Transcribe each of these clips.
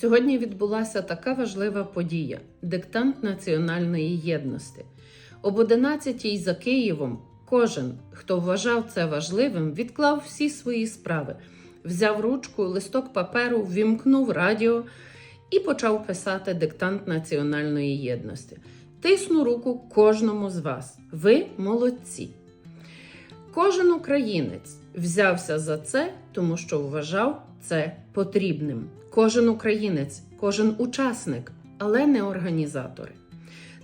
Сьогодні відбулася така важлива подія диктант національної єдності. Об 11-й за Києвом кожен, хто вважав це важливим, відклав всі свої справи, взяв ручку, листок паперу, ввімкнув радіо і почав писати диктант національної єдності. Тисну руку кожному з вас. Ви молодці. Кожен українець взявся за це, тому що вважав це потрібним. Кожен українець, кожен учасник, але не організатори.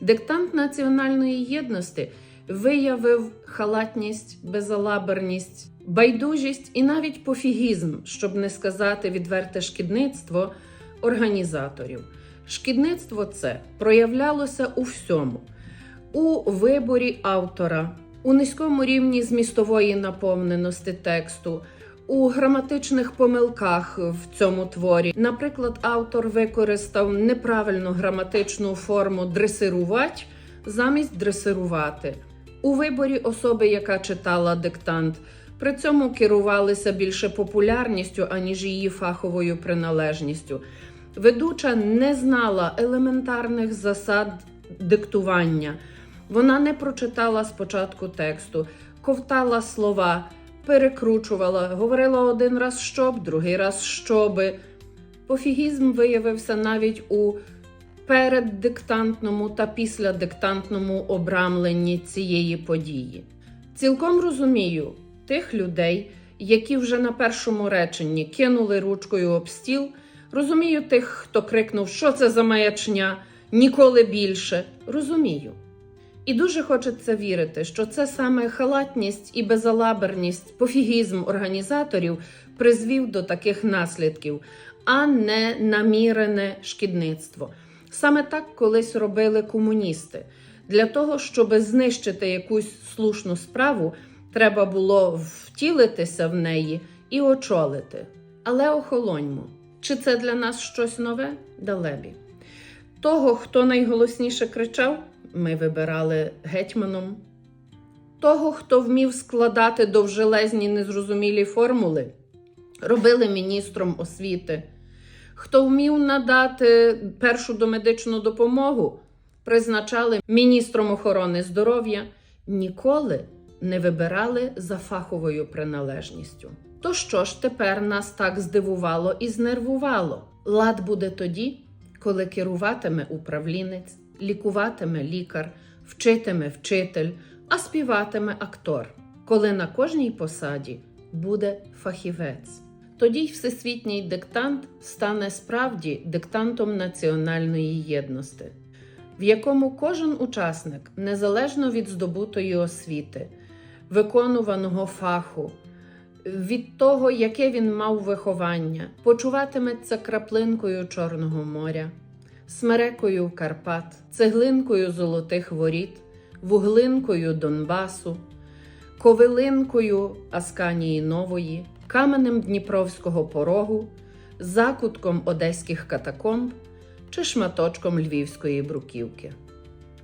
Диктант національної єдності виявив халатність, безалаберність, байдужість і навіть пофігізм, щоб не сказати відверте шкідництво організаторів. Шкідництво це проявлялося у всьому: у виборі автора, у низькому рівні змістової наповненості тексту, у граматичних помилках в цьому творі. Наприклад, автор використав неправильну граматичну форму дресирувати замість дресирувати. У виборі особи, яка читала диктант, при цьому керувалися більше популярністю, аніж її фаховою приналежністю. Ведуча не знала елементарних засад диктування. Вона не прочитала спочатку тексту, ковтала слова, перекручувала, говорила один раз щоб, другий раз щоби. Пофігізм виявився навіть у переддиктантному та післядиктантному обрамленні цієї події. Цілком розумію тих людей, які вже на першому реченні кинули ручкою об стіл. Розумію тих, хто крикнув, що це за маячня, ніколи більше. Розумію. І дуже хочеться вірити, що це саме халатність і безалаберність, пофігізм організаторів призвів до таких наслідків, а не намірене шкідництво. Саме так колись робили комуністи. Для того, щоб знищити якусь слушну справу, треба було втілитися в неї і очолити. Але охолоньмо. Чи це для нас щось нове? Далебі. Того, хто найголосніше кричав, ми вибирали гетьманом. Того, хто вмів складати довжелезні незрозумілі формули, робили міністром освіти. Хто вмів надати першу домедичну допомогу, призначали міністром охорони здоров'я, ніколи не вибирали за фаховою приналежністю. То що ж тепер нас так здивувало і знервувало? Лад буде тоді, коли керуватиме управлінець, лікуватиме лікар, вчитиме вчитель, а співатиме актор, коли на кожній посаді буде фахівець. Тоді й всесвітній диктант стане справді диктантом національної єдності, в якому кожен учасник, незалежно від здобутої освіти, виконуваного фаху, від того, яке він мав виховання, почуватиметься краплинкою Чорного моря, смерекою Карпат, цеглинкою золотих воріт, вуглинкою Донбасу, ковилинкою Асканії Нової, каменем Дніпровського порогу, закутком одеських катакомб чи шматочком львівської бруківки.